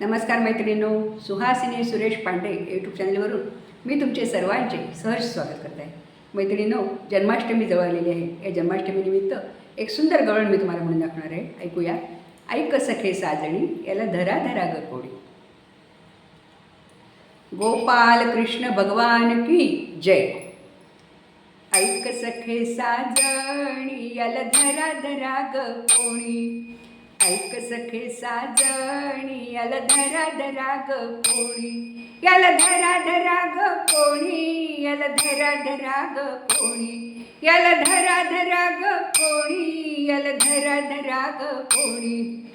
नमस्कार मैत्रिणींनो सुहासिनी सुरेश पांडे यूट्यूब चॅनलवरून मी तुमचे सर्वांचे सहर्ष स्वागत करत. आहे मैत्रिणींनो जन्माष्टमी जवळ आलेली आहे. या जन्माष्टमीनिमित्त एक सुंदर गवळण मी तुम्हाला म्हणून दाखवणार आहे. ऐकूया. ऐक सखे साजणी याला धरा धरा ग कोडी गोपाल कृष्ण भगवान की जय. ऐक सखे साजणी याला धरा धरा ग कोणी ऐक सखे साजणी याला धरा धरा ग कोणी. याला धरा धरा ग कोणी याला धरा धरा ग कोणी. याला धरा धरा ग कोणी याला धरा धरा ग कोणी.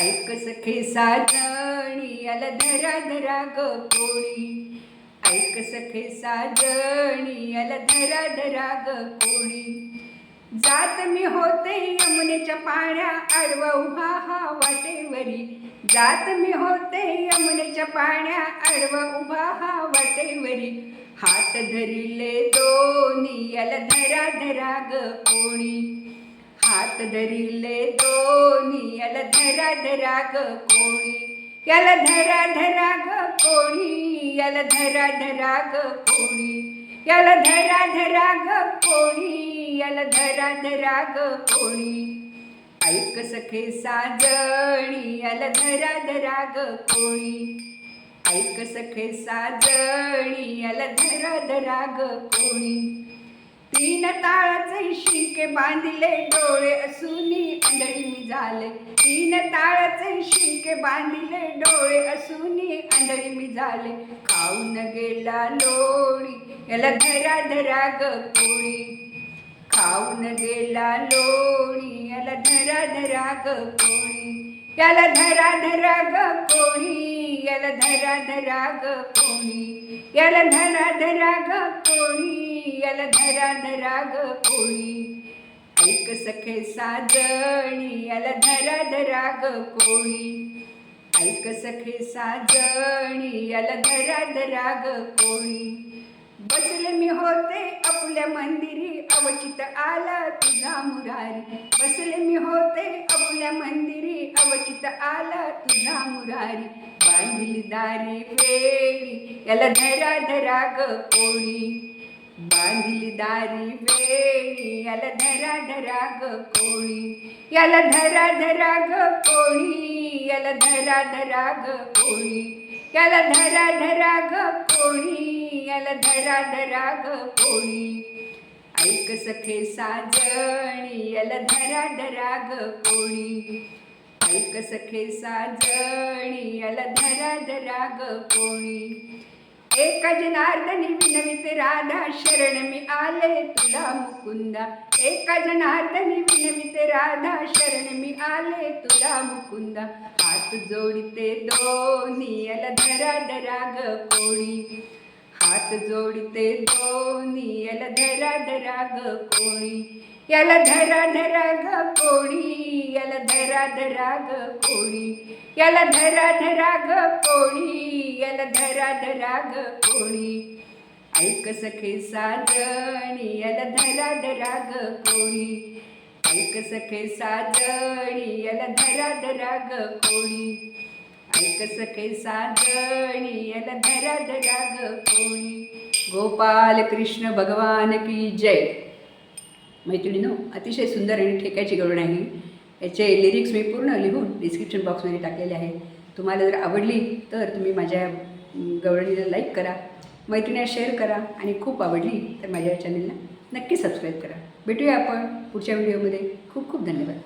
ऐक सखे साजणी याला धरा धरा ग कोणी. ऐक सखे साजणी याला धरा धरा ग कोणी. जात मी होते यमुनेच्या पाण्या आडवा उभा हा वाटेवरी. जात मी होते यमुनेच्या पाण्या आडवा उभा हा वाटेवरी. हात धरिले दोन्ही याला धरा धरा ग कोणी. हात धरिले दोन्ही याला धरा धरा ग कोणी. याला धरा धरा ग कोणी याला धरा धरा ग कोणी. याला धरा धरा ग कोणी याला धरा धरा ग कोणी. ऐक सखे साजणी याला धरा धरा ग कोणी. ऐक सखे साजणी याला धरा धरा ग कोणी. तीन ताळाचे शिके बांधले डोळे असूनी अंधळी झाले. तीन ताळाचे शिंके बांधिले डोळे असूनी आंधळी मी झाले. खाऊन गेला लोणी याला धरा धरा ग कोणी खाऊन गेला लोणी याला धरा धरा ग कोळी. याला धरा धरा ग कोणी याला धरा धरा ग कोणी याला धरा धरा ग कोणी याला धरा धरा ग कोणी ऐक सखे साजणी याला धरा धरा ग कोणी ऐक सखे साजणी याला धरा धरा ग कोणी बसले मी होते आपल्या मंदिरी अवचित आला तुझा मुरारी. बसले मी होते आपल्या मंदिरी अवचित आला तुझा मुरारी. बांधली दारी वेळी याला धरा धरा ग कोणी बांधली दारी वेळी याला धरा धरा ग कोणी. याला धरा धरा ग कोणी याला धरा धरा ग कोणी. याला धरा धरा ग कोणी याला धरा धरा ग कोणी. ऐक सखे साजणी याला धरा धरा ग कोणी. ऐक सखे साजणी याला धरा धरा ग कोणी. एक जनार्दनी विनवित राधा शरण मी आले तुला मुकुंदा. एका जनार्दनी विनवित राधा शरण मी आले तुला मुकुंदा. हात जोडते दोन्ही याला धरा धरा ग कोणी हात जोडते दोन्ही याला धरा धरा ग कोणी याला धरा धरा ग कोणी याला धरा धरा ग कोणी याला धरा धरा ग कोणी याला धरा धरा ग कोणी ऐक सखे साजणी याला धरा धरा ग कोणी ऐक सखे साजणी याला धरा धरा ग कोणी ऐक सखे साजणी याला धरा धरा ग कोणी गोपाल कृष्ण भगवान की जय. मैत्रिणीनो अतिशय सुंदर आणि ठेक्याची गरुड आहे. याचे लिरिक्स मी पूर्ण लिहून डिस्क्रिप्शन बॉक्समध्ये टाकलेले आहे. तुम्हाला जर आवडली तर तुम्ही माझ्या गवळणीला लाईक करा मैत्रिणीला शेअर करा आणि खूप आवडली तर माझ्या चॅनलला नक्की सबस्क्राईब करा. भेटूया आपण पुढच्या व्हिडिओमध्ये खूप खूप धन्यवाद.